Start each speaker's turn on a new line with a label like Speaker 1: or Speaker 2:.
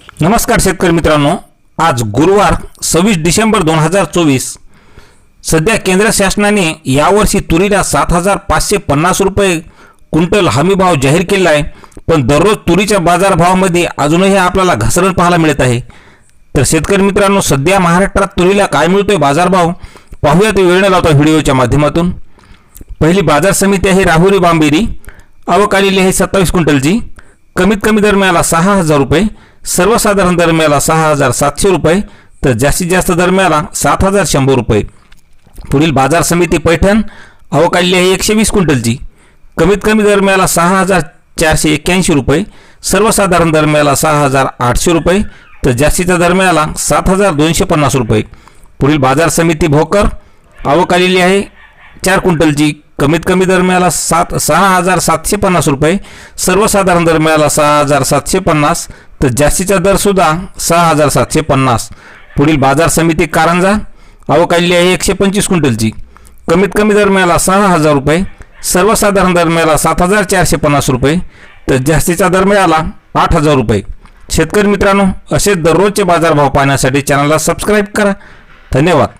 Speaker 1: नमस्कार शेतकरी मित्रांनो. आज गुरुवार सव्वीस डिसेंबर दोन हजार चोवीस. सध्या केंद्र शासनाने यावर्षी तुरीला सात हजार पाचशे पन्नास रुपये क्विंटल हमीभाव जाहीर केला आहे. पण दररोज तुरीच्या बाजारभावामध्ये अजूनही आपल्याला घसरण पाहायला मिळत आहे. तर शेतकरी मित्रांनो सध्या महाराष्ट्रात तुरीला काय मिळतोय बाजारभाव? पाहूया ते वेळ न लावता व्हिडिओच्या माध्यमातून. पहिली बाजार समिती आहे राहुरी बांबेरी. आवक आलेली आहे सत्तावीस क्विंटलची. कमीत कमी दर मिळाला सहा हजार रुपये. सर्वसाधारण दरम्याला सहा हजार सातशे रुपये तर जास्तीत जास्त दरम्याला सात हजार शंभर रुपये. पुढील बाजार समिती पैठण अहो काढली आहे एकशे वीस क्विंटलची. कमीत कमी दरम्याला सहा हजार चारशे एक्क्याऐंशी रुपये सर्वसाधारण दरम्याला सहा हजार आठशे रुपये तर जास्तीच्या दरम्याला सात हजार दोनशे पन्नास रुपये. पुढील बाजार समिती भोकर आवक आलेली आहे चार क्विंटलची. कमीत कमी दरम्याला सात सहा हजार सातशे पन्नास रुपये सर्वसाधारण दरम्याला सहा हजार सातशे पन्नास तर जास्तीचा दरसुद्धा सहा हजार सातशे पन्नास. पुढील बाजार समिती कारंजा अहो काढली आहे एकशे पंचवीस क्विंटलची. कमीत कमी दर मिळाला सहा हजार रुपये सर्वसाधारण दर मिळाला सात हजार चारशे पन्नास रुपये तर जास्तीचा दर मिळाला आठ हजार रुपये. शेतकरी मित्रांनो असे दररोजचे बाजारभाव पाहण्यासाठी चॅनलला सबस्क्राईब करा. धन्यवाद.